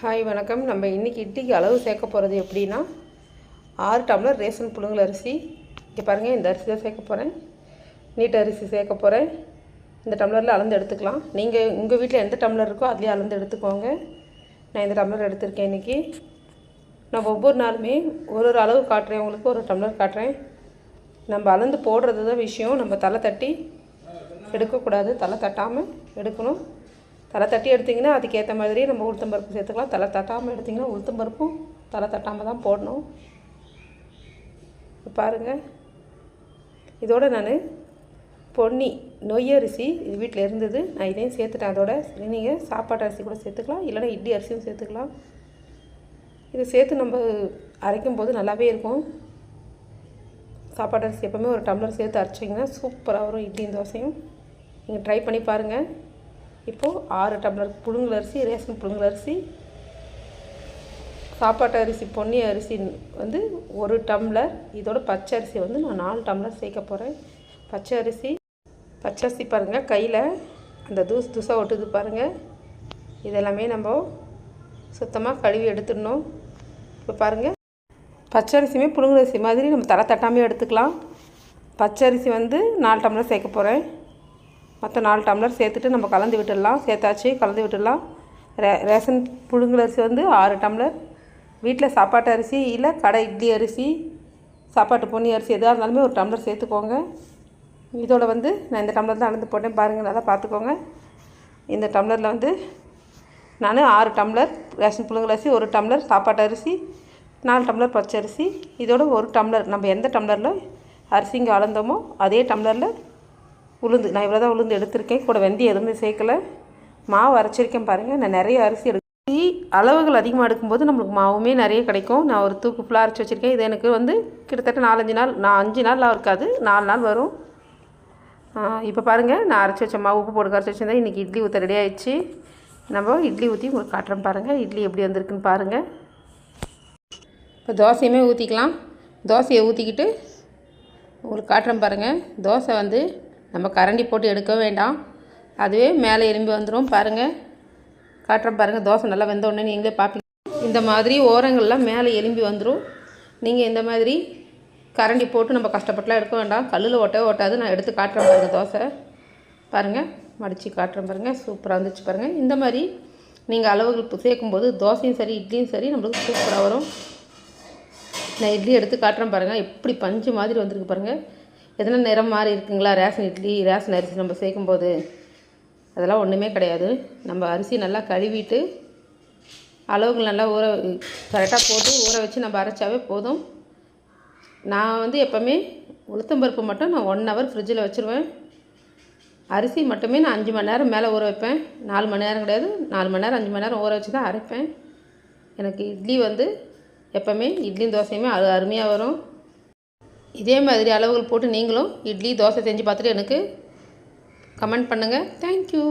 Hi வணக்கம். நம்ம இன்றைக்கி இட்லிக்கு அளவு சேர்க்க போகிறது எப்படின்னா ஆறு டம்ளர் ரேஷன் புழுங்கல் அரிசி. இங்கே பாருங்கள் இந்த அரிசி தான் சேர்க்க போகிறேன் நீட்ட அரிசி சேர்க்க போகிறேன் இந்த டம்ளரில் அளந்து எடுத்துக்கலாம். நீங்கள் உங்கள் வீட்டில் எந்த டம்ளர் இருக்கோ அதுலேயே அளந்து எடுத்துக்கோங்க. நான் இந்த டம்ளர் எடுத்திருக்கேன் இன்றைக்கி நான் ஒவ்வொரு நாளுமே ஒரு ஒரு அளவு காட்டுறேன். உங்களுக்கு ஒரு டம்ளர் காட்டுறேன். நம்ம அளந்து போடுறது தான் விஷயம். நம்ம தலை தட்டி எடுக்கக்கூடாது. தலை தட்டாமல் எடுக்கணும். தலை தட்டி எடுத்திங்கன்னா அதுக்கேற்ற மாதிரி நம்ம உளுத்தம் பருப்பு சேர்த்துக்கலாம். தலை தட்டாமல் எடுத்திங்கன்னா உளுத்தம்பருப்பும் தலை தட்டாமல் தான் போடணும். பாருங்கள் இதோட நான் பொன்னி நொய் அரிசி இது வீட்டில் இருந்தது. நான் இதையும் சேர்த்துட்டேன். அதோட நீங்கள் சாப்பாட்டு அரிசி கூட சேர்த்துக்கலாம். இல்லைன்னா இட்லி அரிசியும் சேர்த்துக்கலாம். இதை சேர்த்து நம்ம அரைக்கும் போது நல்லாவே இருக்கும். சாப்பாட்டு அரிசி எப்போவுமே ஒரு டம்ளர் சேர்த்து அரைச்சிங்கன்னா சூப்பராக வரும். இட்லியும் தோசையும். நீங்கள் ட்ரை பண்ணி பாருங்கள் இப்போது ஆறு டம்ளர் புழுங்கல் அரிசி ரேஷன் புழுங்கல் அரிசி சாப்பாட்டு அரிசி பொன்னி அரிசி வந்து ஒரு டம்ளர். இதோட பச்சை அரிசி வந்து நான் நாலு டம்ளர் சேர்க்க போகிறேன் பச்சை அரிசி பச்சை அரிசி பாருங்கள் கையில் அந்த தூசு தூசாக ஒட்டுது பாருங்கள் இதெல்லாமே நம்ம சுத்தமாக கழுவி எடுத்துடணும். இப்போ பாருங்கள் பச்சை அரிசியுமே புழுங்கல் அரிசி மாதிரி நம்ம தலை தட்டாமே எடுத்துக்கலாம். பச்சரிசி வந்து நாலு டம்ளர் சேர்க்க போகிறேன் மொத்தம் நாலு டம்ளர் சேர்த்துட்டு நம்ம கலந்து விட்டுடலாம். சேர்த்தாச்சு கலந்து விட்டுடலாம். ரே ரேஷன் புழுங்கலரிசி வந்து ஆறு டம்ளர். வீட்டில் சாப்பாட்டு அரிசி இல்லை கடை இட்லி அரிசி சாப்பாட்டு பொன்னி அரிசி எதாக இருந்தாலுமே ஒரு டம்ளர் சேர்த்துக்கோங்க. இதோட வந்து நான் இந்த டம்ளர் தான் அளந்து போட்டேன். பாருங்கள் நல்லா பார்த்துக்கோங்க. இந்த டம்ளரில் வந்து நான் ஆறு டம்ளர் ரேஷன் புழுங்கலரிசி ஒரு டம்ளர் சாப்பாட்டு அரிசி நாலு டம்ளர் பச்சை அரிசி இதோட ஒரு டம்ளர் நம்ம எந்த டம்ளரில் அரிசிங்க அளந்தோமோ அதே டம்ளரில் உளுந்து நான் இவ்வளோ தான் உளுந்து எடுத்திருக்கேன். கூட வெந்தயம் எதுவுமே சேர்க்கல. மாவு அரைச்சிருக்கேன் பாருங்கள் நான் நிறைய அரிசி எடுத்து அளவுகள் அதிகமாக எடுக்கும்போது நம்மளுக்கு மாவுமே நிறைய கிடைக்கும். நான் ஒரு தூக்கு ஃபுல்லாக அரைச்சி வச்சுருக்கேன். இது எனக்கு வந்து கிட்டத்தட்ட நாலஞ்சு நாள் நான் அஞ்சு நாளில் இருக்காது. நாலு நாள் வரும். இப்போ பாருங்கள் நான் அரைச்சி வச்ச மாவு உப்பு போட்டு அரைச்சி வச்சிருந்தேன். இன்றைக்கி இட்லி ஊற்ற ரெடி ஆயிடுச்சு. நம்ம இட்லி ஊற்றி உங்களுக்கு காட்டுறேன் பாருங்கள் இட்லி எப்படி வந்திருக்குன்னு பாருங்கள் இப்போ தோசையுமே ஊற்றிக்கலாம் தோசையை ஊற்றிக்கிட்டு உங்களுக்கு காட்டுறேன் பாருங்கள் தோசை வந்து நம்ம கரண்டி போட்டு எடுக்க வேண்டாம். அதுவே மேலே எலும்பி வந்துடும் பாருங்கள் காட்டுறேன் பாருங்கள் தோசை நல்லா வெந்த உடனே நீங்களே பார்ப்பீங்க? இந்த மாதிரி ஓரங்கள்லாம் மேலே எலும்பி வந்துடும் நீங்கள் இந்த மாதிரி கரண்டி போட்டு நம்ம கஷ்டப்பட்டுலாம் எடுக்க வேண்டாம். கல்லில் ஓட்டவே ஓட்டாது நான் எடுத்து காட்டுறேன் பாருங்கள் தோசை. பாருங்கள் மடித்து காட்டுறேன் பாருங்கள் சூப்பராக இருந்துச்சு பாருங்கள் இந்த மாதிரி நீங்கள் அளவுகள் சேர்க்கும்போது தோசையும் சரி இட்லியும் சரி நம்மளுக்கு சூப்பராக வரும். நான் இட்லி எடுத்து காட்டுறேன் பாருங்கள் எப்படி பஞ்சு மாதிரி வந்திருக்கு பாருங்கள் எதனா நிறம் மாதிரி இருக்குங்களா? ரேஷன் இட்லி ரேஷன் அரிசி நம்ம சேர்க்கும்போது அதெல்லாம் ஒன்றுமே கிடையாது. நம்ம அரிசி நல்லா கழுவிட்டு அளவுகள் நல்லா ஊற கரெக்டாக போட்டு ஊற வச்சு நம்ம அரைச்சாவே போதும். நான் வந்து எப்போவுமே உளுத்தம்பருப்பு மட்டும் நான் ஒன் ஹவர் ஃப்ரிட்ஜில் வச்சுருவேன். அரிசி மட்டுமே நான் அஞ்சு மணி நேரம் மேலே ஊற வைப்பேன். நாலு மணி நேரம் கிடையாது. நாலு மணி நேரம் அஞ்சு மணி நேரம் ஊற வச்சு தான் அரைப்பேன். எனக்கு இட்லி வந்து எப்போவுமே இட்லியும் தோசையுமே அது அருமையாக வரும். இதே மாதிரி அளவுகள் போட்டு நீங்களும் இட்லி தோசை செஞ்சு பார்த்துட்டு எனக்கு கமெண்ட் பண்ணுங்கள் தேங்க்யூ